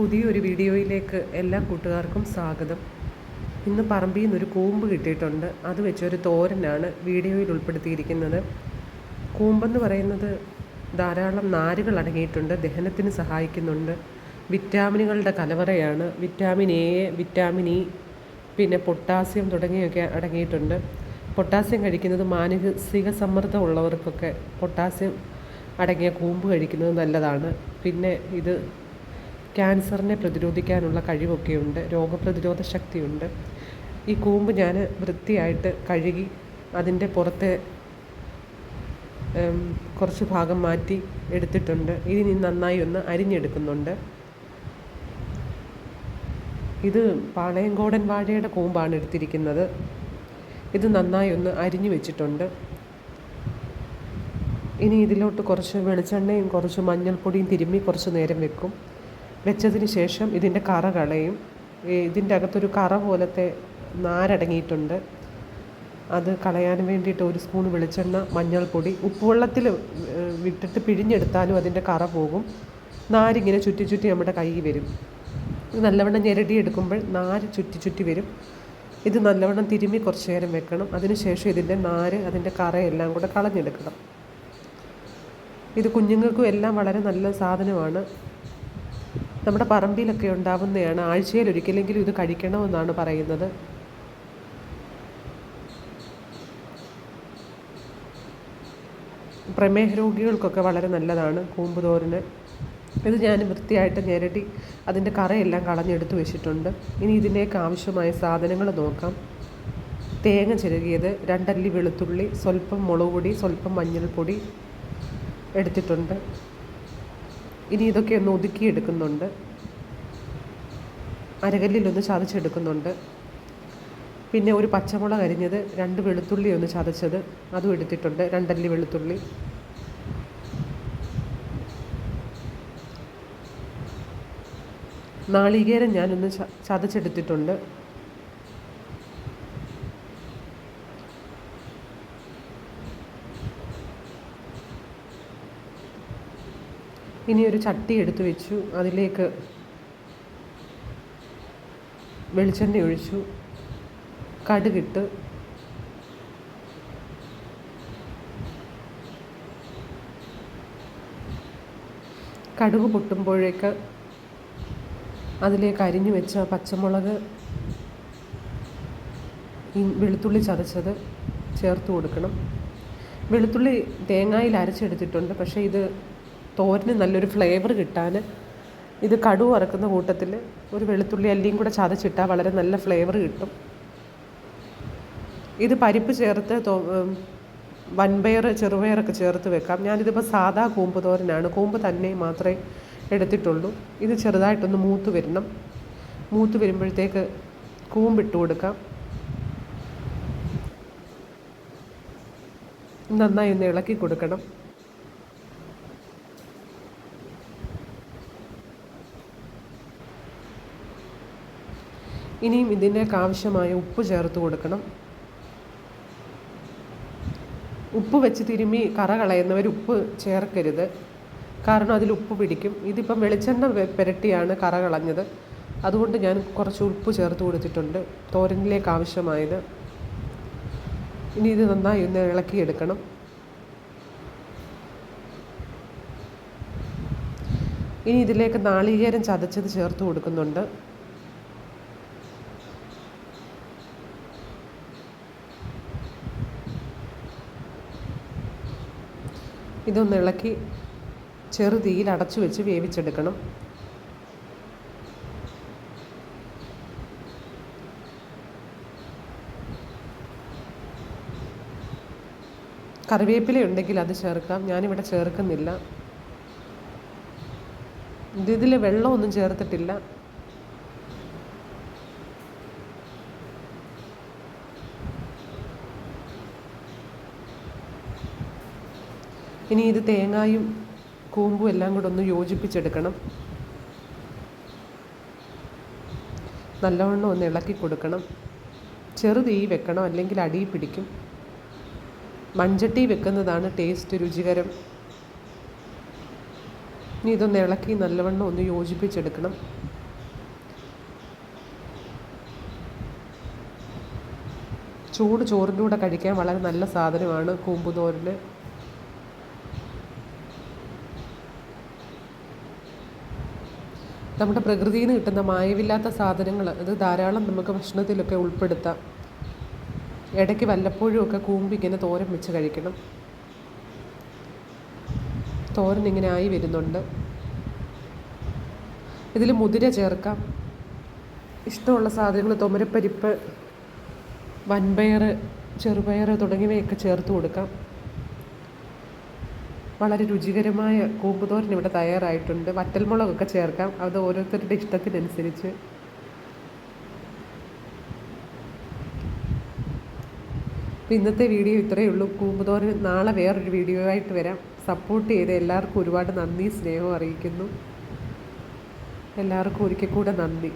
പുതിയൊരു വീഡിയോയിലേക്ക് എല്ലാ കൂട്ടുകാർക്കും സ്വാഗതം. ഇന്ന് പറമ്പിൽ നിന്നൊരു കൂമ്പ് കിട്ടിയിട്ടുണ്ട്. അത് വെച്ചൊരു തോരനാണ് വീഡിയോയിൽ ഉൾപ്പെടുത്തിയിരിക്കുന്നത്. കൂമ്പെന്ന് പറയുന്നത് ധാരാളം നാരുകൾ അടങ്ങിയിട്ടുണ്ട്. ദഹനത്തിന് സഹായിക്കുന്നുണ്ട്. വിറ്റാമിനുകളുടെ കലവറയാണ്. വിറ്റാമിൻ എ വിറ്റാമിൻ ഇ പിന്നെ പൊട്ടാസ്യം തുടങ്ങിയൊക്കെ അടങ്ങിയിട്ടുണ്ട്. പൊട്ടാസ്യം കഴിക്കുന്നത് മാനസിക സമ്മർദ്ദം ഉള്ളവർക്കൊക്കെ പൊട്ടാസ്യം അടങ്ങിയ കൂമ്പ് കഴിക്കുന്നത് നല്ലതാണ്. പിന്നെ ഇത് ക്യാൻസറിനെ പ്രതിരോധിക്കാനുള്ള കഴിവൊക്കെയുണ്ട് രോഗപ്രതിരോധ ശക്തിയുണ്ട്. ഈ കൂമ്പ് ഞാൻ വൃത്തിയായിട്ട് കഴുകി അതിന്റെ പുറത്തെ കുറച്ച് ഭാഗം മാറ്റി എടുത്തിട്ടുണ്ട്. ഇനി നന്നായി ഒന്ന് അരിഞ്ഞെടുക്കുന്നുണ്ട്. ഇത് പാളയംകോടൻ വാഴയുടെ കൂമ്പാണ് എടുത്തിരിക്കുന്നത്. ഇത് നന്നായി ഒന്ന് അരിഞ്ഞു വെച്ചിട്ടുണ്ട്. ഇനി ഇതിലോട്ട് കുറച്ച് വെളിച്ചെണ്ണയും കുറച്ച് മഞ്ഞൾപ്പൊടിയും തിരുമ്മി കുറച്ച് നേരം വെക്കും. വെച്ചതിന് ശേഷം ഇതിന്റെ കറ കളയും. ഇതിന്റെ അകത്തൊരു കറ പോലത്തെ നാരടങ്ങിയിട്ടുണ്ട്. അത് കളയാൻ വേണ്ടിയിട്ട് ഒരു സ്പൂൺ വെളിച്ചെണ്ണ മഞ്ഞൾപ്പൊടി ഉപ്പുവെള്ളത്തിൽ വിട്ടിട്ട് പിഴിഞ്ഞെടുത്താലും അതിന്റെ കറ പോകും. നാരിങ്ങനെ ചുറ്റി ചുറ്റി നമ്മുടെ കൈ വരും. നല്ലവണ്ണം ഞെരടി എടുക്കുമ്പോൾ നാര് ചുറ്റി ചുറ്റി വരും. ഇത് നല്ലവണ്ണം തിരുമ്മി കുറച്ച് നേരം വെക്കണം. അതിനുശേഷം ഇതിന്റെ നാര് അതിന്റെ കറയെല്ലാം കൂടെ കളഞ്ഞെടുക്കണം. ഇത് കുഞ്ഞുങ്ങൾക്കും എല്ലാം വളരെ നല്ല സാധനമാണ്. നമ്മുടെ പറമ്പിലൊക്കെ ഉണ്ടാവുന്നതാണ് ആഴ്ചയിൽ ഒരിക്കലെങ്കിലും ഇത് കഴിക്കണമെന്നാണ് പറയുന്നത്. പ്രമേഹ രോഗികൾക്കൊക്കെ വളരെ നല്ലതാണ് കൂമ്പ് തോരന് ഇത് ഞാൻ വൃത്തിയായിട്ട് ഞെരടി അതിന്റെ കറയെല്ലാം കളഞ്ഞെടുത്ത് വെച്ചിട്ടുണ്ട്. ഇനി ഇതിലേക്ക് ആവശ്യമായ സാധനങ്ങൾ നോക്കാം. തേങ്ങ ചിരകിയത് രണ്ടല്ലി വെളുത്തുള്ളി സ്വല്പം മുളക് പൊടി സ്വല്പം മഞ്ഞൾപ്പൊടി എടുത്തിട്ടുണ്ട്. ഇനി ഇതൊക്കെ ഒന്ന് ഒതുക്കിയെടുക്കുന്നുണ്ട് അരകല്ലിലൊന്ന് ചതച്ചെടുക്കുന്നുണ്ട് പിന്നെ ഒരു പച്ചമുളക് അരിഞ്ഞത് രണ്ട് വെളുത്തുള്ളി ഒന്ന് ചതച്ചത് അതും എടുത്തിട്ടുണ്ട്. രണ്ടല്ലി വെളുത്തുള്ളി. നാളികേരം ഞാനൊന്ന് ചതച്ചെടുത്തിട്ടുണ്ട്. ഇനി ഒരു ചട്ടി എടുത്തു വെച്ചു. അതിലേക്ക് വെളിച്ചെണ്ണ ഒഴിച്ചു. കടുകിട്ട് കടുക് പൊട്ടുമ്പോഴേക്ക് അതിലേക്ക് അരിഞ്ഞു വെച്ച പച്ചമുളക് വെളുത്തുള്ളി ചതച്ചത് ചേർത്ത് കൊടുക്കണം. വെളുത്തുള്ളി തേങ്ങയിൽ അരച്ചെടുത്തിട്ടുണ്ട്. പക്ഷേ ഇത് തോരന് നല്ലൊരു ഫ്ലേവർ കിട്ടാൻ. ഇത് കടു വറക്കുന്ന കൂട്ടത്തിൽ ഒരു വെളുത്തുള്ളി അല്ലിയും കൂടെ ചതച്ചിട്ടാൽ വളരെ നല്ല ഫ്ലേവർ കിട്ടും. ഇത് പരിപ്പ് ചേർത്ത് വൻപയർ ചെറുപയറൊക്കെ ചേർത്ത് വെക്കാം. ഞാനിതിപ്പോൾ സാധാ കൂമ്പ് തോരനാണ്. കൂമ്പ് തന്നെ മാത്രമേ എടുത്തിട്ടുള്ളൂ. ഇത് ചെറുതായിട്ടൊന്ന് മൂത്ത് വരണം. മൂത്ത് വരുമ്പോഴത്തേക്ക് കൂമ്പിട്ട് കൊടുക്കാം. നന്നായി ഒന്ന് ഇളക്കി കൊടുക്കണം. ഇനിയും ഇതിലേക്ക് ആവശ്യമായ ഉപ്പ് ചേർത്ത് കൊടുക്കണം. ഉപ്പ് വെച്ച് തിരുമ്മി കറ കളയുന്നവർ ഉപ്പ് ചേർക്കരുത്. കാരണം അതിൽ ഉപ്പ് പിടിക്കും. ഇതിപ്പം വെളിച്ചെണ്ണ പുരട്ടിയാണ് കറ കളഞ്ഞത്. അതുകൊണ്ട് ഞാൻ കുറച്ച് ഉപ്പ് ചേർത്ത് കൊടുത്തിട്ടുണ്ട്. തോരനിലേക്ക് ആവശ്യമായത് ഇനി ഇത് നന്നായി ഒന്ന് ഇളക്കിയെടുക്കണം. ഇനി ഇതിലേക്ക് നാളികേരം ചതച്ചത് ചേർത്ത് കൊടുക്കുന്നുണ്ട്. ഇതൊന്ന് ഇളക്കി ചെറുതീയിൽ അടച്ചു വെച്ച് വേവിച്ചെടുക്കണം. കറിവേപ്പില ഉണ്ടെങ്കിൽ അത് ചേർക്കാം. ഞാനിവിടെ ചേർക്കുന്നില്ല. ഇത് ഇതിൽ വെള്ളമൊന്നും ചേർത്തിട്ടില്ല. ഇനി ഇത് തേങ്ങായും കൂമ്പും എല്ലാം കൂടെ ഒന്ന് യോജിപ്പിച്ചെടുക്കണം. നല്ലവണ്ണം ഒന്ന് ഇളക്കി കൊടുക്കണം. ചെറു തീ വെക്കണം അല്ലെങ്കിൽ അടിയിൽ പിടിക്കും. മൺചട്ടി വെക്കുന്നതാണ് ടേസ്റ്റ് രുചികരം. ഇനി ഇതൊന്ന് ഇളക്കി നല്ലവണ്ണം ഒന്ന് യോജിപ്പിച്ചെടുക്കണം. ചൂട് ചോറിന്റെ കൂടെ കഴിക്കാൻ വളരെ നല്ല സാധനമാണ് കൂമ്പുതോരൽ നമ്മുടെ പ്രകൃതിയിൽ നിന്ന് കിട്ടുന്ന മായവില്ലാത്ത സാധനങ്ങൾ അത് ധാരാളം നമുക്ക് ഭക്ഷണത്തിലൊക്കെ ഉൾപ്പെടുത്താം. ഇടയ്ക്ക് വല്ലപ്പോഴും ഒക്കെ കൂമ്പ് ഇങ്ങനെ തോരൻ വെച്ച് കഴിക്കണം. തോരൻ ഇങ്ങനെ ആയി വരുന്നുണ്ട്. ഇതിൽ മുതിര ചേർക്കാം. ഇഷ്ടമുള്ള സാധനങ്ങൾ തുമരപ്പരിപ്പ് വൻപയർ ചെറുപയർ തുടങ്ങിയവയൊക്കെ ചേർത്ത് കൊടുക്കാം. വളരെ രുചികരമായ കൂമ്പുതോരൻ ഇവിടെ തയ്യാറായിട്ടുണ്ട്. വറ്റൽമുളകൊക്കെ ചേർക്കാം. അത് ഓരോരുത്തരുടെ ഇഷ്ടത്തിനനുസരിച്ച്. അപ്പോൾ ഇന്നത്തെ വീഡിയോ ഇത്രയേ ഉള്ളൂ. കൂമ്പുതോരൻ നാളെ വേറൊരു വീഡിയോ ആയിട്ട് വരാം. സപ്പോർട്ട് ചെയ്ത് എല്ലാവർക്കും ഒരുപാട് നന്ദി. സ്നേഹം അറിയിക്കുന്നു. എല്ലാവർക്കും ഒരിക്കൽ കൂടെ നന്ദി.